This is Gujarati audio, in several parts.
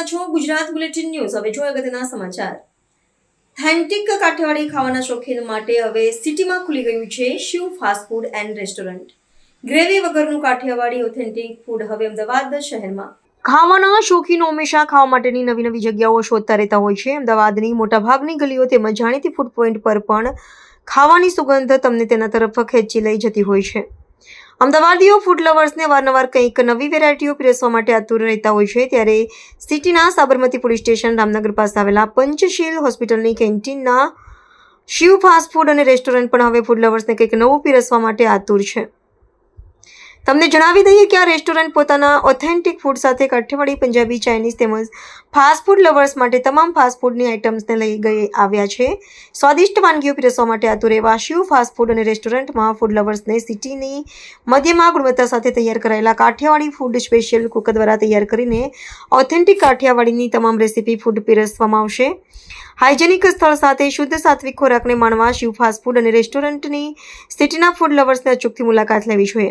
રહ્યા છો ગુજરાત બુલેટિન ન્યૂઝ. હવે જોઈએ અગત્યના સમાચાર. થેન્ટિક કાઠિયાવાડી ખાવાના શોખીન માટે હવે સિટીમાં ખુલી ગયું છે Shiv fast food and restaurant. Gravy વગરનું કાઠિયાવાડી ઓથેન્ટિક ફૂડ હવે અમદાવાદ શહેરમાં. ખાવાના શોખીનો હંમેશા ખાવા માટેની નવી નવી જગ્યાઓ શોધતા રહેતા હોય છે. અમદાવાદની મોટાભાગની ગલીઓ તેમજ જાણીતી ફૂડ પોઈન્ટ પર પણ ખાવાની સુગંધ તમને તેના તરફ ખેંચી લઈ જતી હોય છે. અમદાવાદીઓ ફૂડ લવર્સને વારંવાર કંઈક નવી વેરાયટીઓ પીરસવા માટે આતુર રહેતા હોય છે, ત્યારે સિટીના સાબરમતી પોલીસ સ્ટેશન રામનગર પાસે આવેલા પંચશીલ હોસ્પિટલની કેન્ટીનના શિવ ફાસ્ટ ફૂડ અને રેસ્ટોરન્ટ પણ હવે ફૂડ લવર્સને કંઈક નવું પીરસવા માટે આતુર છે. તમને જણાવી દઈએ કે આ રેસ્ટોરન્ટ પોતાના ઓથેન્ટિક ફૂડ સાથે કાઠિયાવાડી પંજાબી ચાઇનીઝ તેમજ ફાસ્ટ ફૂડ લવર્સ માટે તમામ ફાસ્ટ ફૂડની આઇટમ્સને લઈ ગઈ આવ્યા છે. સ્વાદિષ્ટ વાનગીઓ પીરસવા માટે આતુર એવા શિવ ફાસ્ટ ફૂડ અને રેસ્ટોરન્ટમાં ફૂડ લવર્સને સિટીની મધ્યમાં ગુણવત્તા સાથે તૈયાર કરાયેલા કાઠિયાવાડી ફૂડ સ્પેશિયલ કુક દ્વારા તૈયાર કરીને ઓથેન્ટિક કાઠિયાવાડીની તમામ રેસીપી ફૂડ પીરસવામાં આવશે. હાઇજેનિક સ્થળ સાથે શુદ્ધ સાત્વિક ખોરાકને માણવા શિવ ફાસ્ટ ફૂડ અને રેસ્ટોરન્ટની સિટીના ફૂડ લવર્સને અચૂકથી મુલાકાત લેવી જોઈએ.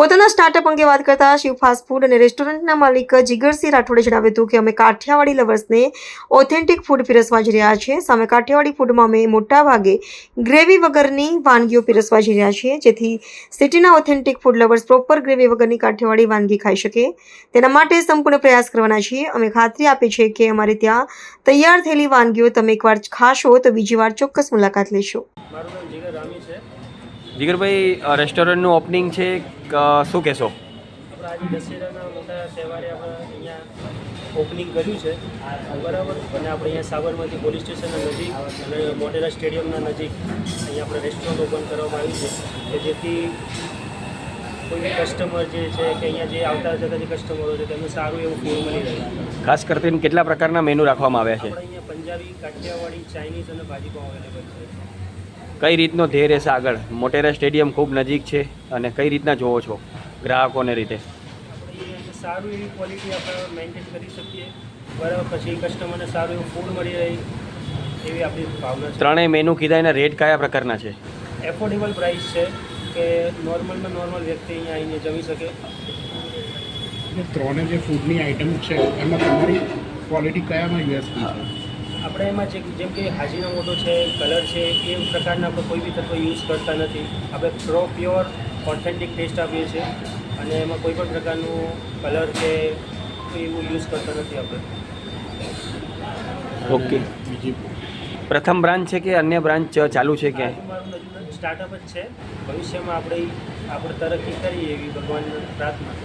પોતાના સ્ટાર્ટઅપ અંગે વાત કરતા શિવ ફાસ્ટ ફૂડ અને રેસ્ટોરન્ટના માલિક જીગરસિંહ રાઠોડે જણાવ્યું હતું કે અમે કાઠિયાવાડી લવર્સને ઓથેન્ટિક ફૂડ પીરસવા જઈ રહ્યા છીએ. સામે કાઠિયાવાડી ફૂડમાં અમે મોટા ભાગે ગ્રેવી વગરની વાનગીઓ પીરસવા જઈ રહ્યા છીએ, જેથી સિટીના authentic food lovers proper gravy વગરની કાઠિયાવાડી વાનગી ખાઈ શકે. તેના માટે સંપૂર્ણ પ્રયાસ કરવાના છીએ. અમે ખાતરી આપી છે કે અમારે ત્યાં તૈયાર થયેલી વાનગીઓ તમે એકવાર ખાશો તો બીજી વાર ચોક્કસ મુલાકાત લેશો. જીગરભાઈ રેસ્ટોરન્ટનું ઓપનિંગ છે ક- શું કહેશો? આપણે આજે દશેરાના મોટા તહેવારે આપણે અહીંયા ઓપનિંગ કર્યું છે. બરાબર? અને આપણે અહીંયા સાબરમતી પોલીસ સ્ટેશનના નજીક અને મોટેરા સ્ટેડિયમના નજીક અહીંયા આપણે રેસ્ટોરન્ટ ઓપન કરવામાં આવ્યું છે. કે જેથી કોઈ કસ્ટમર જે છે કે અહીંયા જે આવતા જતા જે કસ્ટમરો છે તેમને સારું એવું ફૂડ મળી રહે. ખાસ કરીને કેટલા પ્રકારના મેનુ રાખવામાં આવ્યા છે? આપણે અહીંયા પંજાબી કાઠિયાવાડી ચાઇનીઝ અને ભાજી અવેલેબલ છે. કઈ રીતનો ધ્યેય રહેશે આગળ? મોટેરા સ્ટેડિયમ ખૂબ નજીક છે અને કઈ રીતના જોવો છો ગ્રાહકોને રીતે? સારું એવી ક્વોલિટી આપણે મેન્ટેન કરી શકીએ. બરાબર પછી કસ્ટમરને સારું એવું ફૂડ મળી રહે એવી આપણી ભાવના છે. ત્રણેય મેનુ કીધા એના રેટ કયા પ્રકારના છે? એફોર્ડેબલ પ્રાઇસ છે કે નોર્મલમાં નોર્મલ વ્યક્તિ અહીંયા આવીને જમી શકે. ત્રણે જે ફૂડની આઇટમ છે એમાં તમારી ક્વોલિટી કયામાં યુએસપી છે? આપણે એમાં જે જેમ કે હાજીનો મોટો છે કલર છે એ પ્રકારના આપણે કોઈ બી તત્વ યુઝ કરતા નથી. આપણે પ્રો પ્યોર ઓથેન્ટિક ટેસ્ટ આપીએ છીએ અને એમાં કોઈ પણ પ્રકારનું કલર કે એવું યુઝ કરતા નથી આપણે. ઓકે. બીજી પ્રથમ બ્રાન્ચ છે કે અન્ય બ્રાન્ચ ચાલુ છે કે? સ્ટાર્ટઅપ જ છે. ભવિષ્યમાં આપણે આપણે તરક્કી કરીએ એવી ભગવાનની પ્રાર્થના.